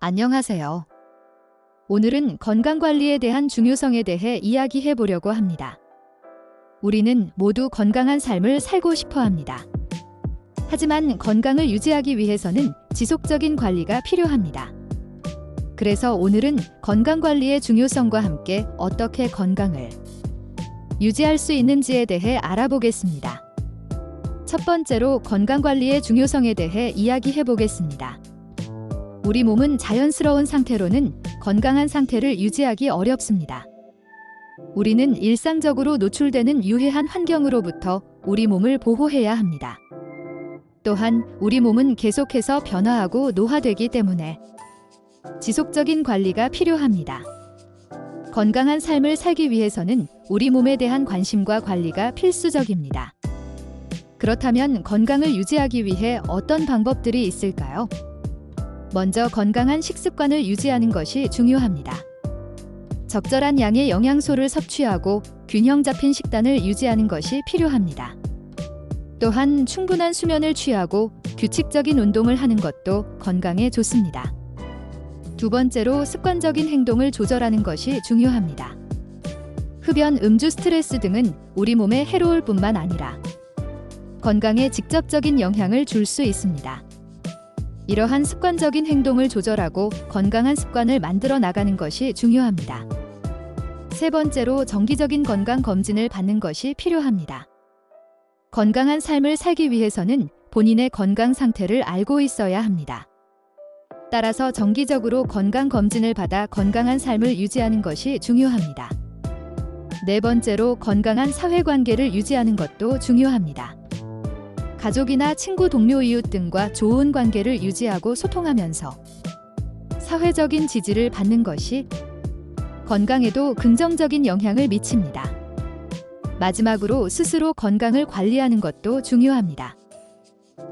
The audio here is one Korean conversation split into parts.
안녕하세요. 오늘은 건강관리에 대한 중요성에 대해 이야기해 보려고 합니다. 우리는 모두 건강한 삶을 살고 싶어 합니다. 하지만 건강을 유지하기 위해서는 지속적인 관리가 필요합니다. 그래서 오늘은 건강관리의 중요성과 함께 어떻게 건강을 유지할 수 있는지에 대해 알아보겠습니다. 첫 번째로 건강관리의 중요성에 대해 이야기해 보겠습니다. 우리 몸은 자연스러운 상태로는 건강한 상태를 유지하기 어렵습니다. 우리는 일상적으로 노출되는 유해한 환경으로부터 우리 몸을 보호해야 합니다. 또한 우리 몸은 계속해서 변화하고 노화되기 때문에 지속적인 관리가 필요합니다. 건강한 삶을 살기 위해서는 우리 몸에 대한 관심과 관리가 필수적입니다. 그렇다면 건강을 유지하기 위해 어떤 방법들이 있을까요? 먼저 건강한 식습관을 유지하는 것이 중요합니다. 적절한 양의 영양소를 섭취하고 균형 잡힌 식단을 유지하는 것이 필요합니다. 또한 충분한 수면을 취하고 규칙적인 운동을 하는 것도 건강에 좋습니다. 두 번째로 습관적인 행동을 조절하는 것이 중요합니다. 흡연, 음주, 스트레스 등은 우리 몸에 해로울 뿐만 아니라 건강에 직접적인 영향을 줄 수 있습니다. 이러한 습관적인 행동을 조절하고 건강한 습관을 만들어 나가는 것이 중요합니다. 세 번째로 정기적인 건강 검진을 받는 것이 필요합니다. 건강한 삶을 살기 위해서는 본인의 건강 상태를 알고 있어야 합니다. 따라서 정기적으로 건강 검진을 받아 건강한 삶을 유지하는 것이 중요합니다. 네 번째로 건강한 사회관계를 유지하는 것도 중요합니다. 가족이나 친구, 동료, 이웃 등과 좋은 관계를 유지하고 소통하면서 사회적인 지지를 받는 것이 건강에도 긍정적인 영향을 미칩니다. 마지막으로 스스로 건강을 관리하는 것도 중요합니다.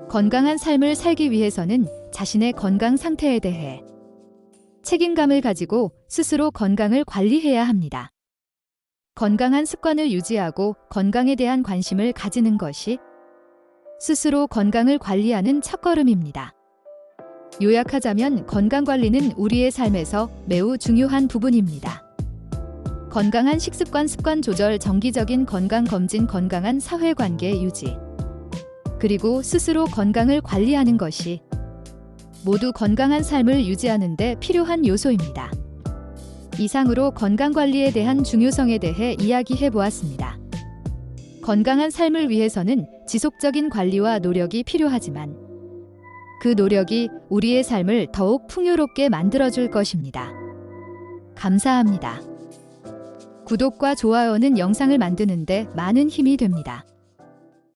건강한 삶을 살기 위해서는 자신의 건강 상태에 대해 책임감을 가지고 스스로 건강을 관리해야 합니다. 건강한 습관을 유지하고 건강에 대한 관심을 가지는 것이 스스로 건강을 관리하는 첫걸음입니다. 요약하자면 건강관리는 우리의 삶에서 매우 중요한 부분입니다. 건강한 식습관 습관 조절 정기적인 건강검진 건강한 사회관계 유지 그리고 스스로 건강을 관리하는 것이 모두 건강한 삶을 유지하는 데 필요한 요소입니다. 이상으로 건강관리에 대한 중요성에 대해 이야기해 보았습니다. 건강한 삶을 위해서는 지속적인 관리와 노력이 필요하지만 그 노력이 우리의 삶을 더욱 풍요롭게 만들어줄 것입니다. 감사합니다. 구독과 좋아요는 영상을 만드는데 많은 힘이 됩니다.